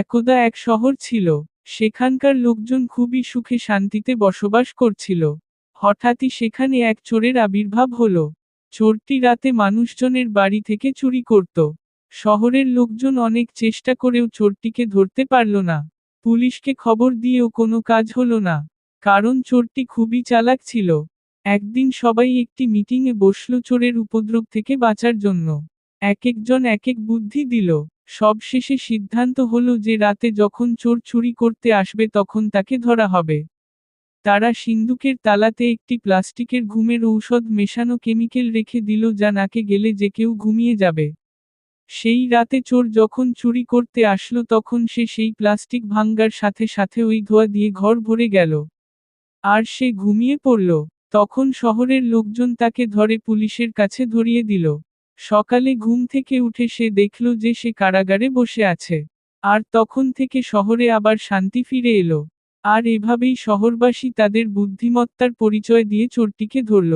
একদা এক শহর ছিল, সেখানকার লোকজন খুবই সুখে শান্তিতে বসবাস করছিল। হঠাৎই সেখানে এক চোরের আবির্ভাব হল। চোরটি রাতে মানুষজনের বাড়ি থেকে চুরি করত। শহরের লোকজন অনেক চেষ্টা করেও চোরটিকে ধরতে পারল না। পুলিশকে খবর দিয়েও কোনো কাজ হলো না, কারণ চোরটি খুবই চালাক ছিল। একদিন সবাই একটি মিটিংয়ে বসল চোরের উপদ্রব থেকে বাঁচার জন্য। এক একজন এক এক বুদ্ধি দিল। সবশেষে সিদ্ধান্ত হলো যে রাতে যখন চোর চুরি করতে আসবে তখন তাকে ধরা হবে। তারা সিন্দুকের তালাতে একটি প্লাস্টিকের ঘুমের ঔষধ মেশানো কেমিক্যাল রেখে দিল যা নাকে গেলে যে কেউ ঘুমিয়ে যাবে। সেই রাতে চোর যখন চুরি করতে আসলো তখন সে সেই প্লাস্টিক ভাঙ্গার সাথে সাথে ওই ধোয়া দিয়ে ঘর ভরে গেল। আর সে ঘুমিয়ে পড়ল। তখন শহরের লোকজন তাকে ধরে পুলিশের কাছে ধরিয়ে দিল। সকালে ঘুম থেকে উঠে সে দেখল যে সে কারাগারে বসে আছে। আর তখন থেকে শহরে আবার শান্তি ফিরে এলো। আর এভাবেই শহরবাসী তাদের বুদ্ধিমত্তার পরিচয় দিয়ে চোরটিকে ধরল।